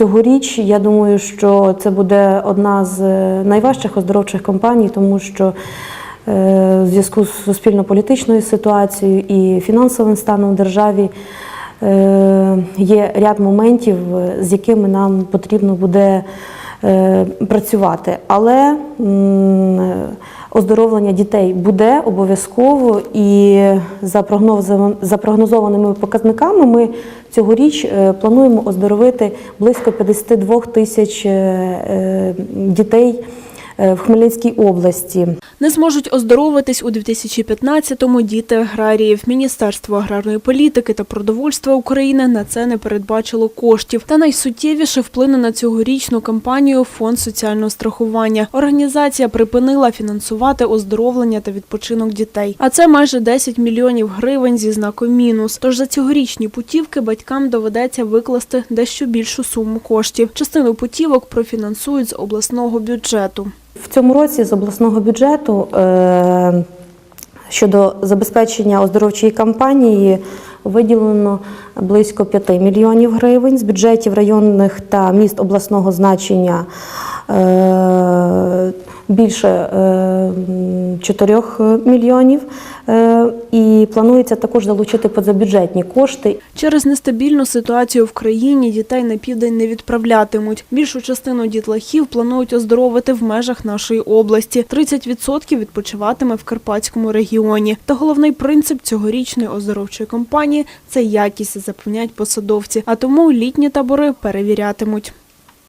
Цьогоріч я думаю, що це буде одна з е, найважчих оздоровчих кампаній, тому що е, в зв'язку з суспільно-політичною ситуацією і фінансовим станом в державі е, є ряд моментів, з якими нам потрібно буде працювати. Але оздоровлення дітей буде обов'язково, і за прогнозованими показниками ми цьогоріч е, плануємо оздоровити близько 52 тисяч е, е, дітей в Хмельницькій області. Не зможуть оздоровитись у 2015-му діти аграріїв. Міністерство аграрної політики та продовольства України на це не передбачило коштів. Та найсуттєвіше вплине на цьогорічну кампанію Фонд соціального страхування. Організація припинила фінансувати оздоровлення та відпочинок дітей. А це майже 10 мільйонів гривень зі знаком мінус. Тож за цьогорічні путівки батькам доведеться викласти дещо більшу суму коштів. Частину путівок профінансують з обласного бюджету. В цьому році з обласного бюджету е, щодо забезпечення оздоровчої кампанії виділено близько 5 мільйонів гривень з бюджетів районних та міст обласного значення. Е, Більше е, 4 мільйонів, Е, і планується також залучити позабюджетні кошти Через нестабільну ситуацію в країні дітей на південь не відправлятимуть. Більшу частину дітлахів планують оздоровити в межах нашої області. 30% відпочиватиме в Карпатському регіоні. Та головний принцип цьогорічної оздоровчої кампанії це якість, запевняють посадовці. А тому літні табори перевірятимуть.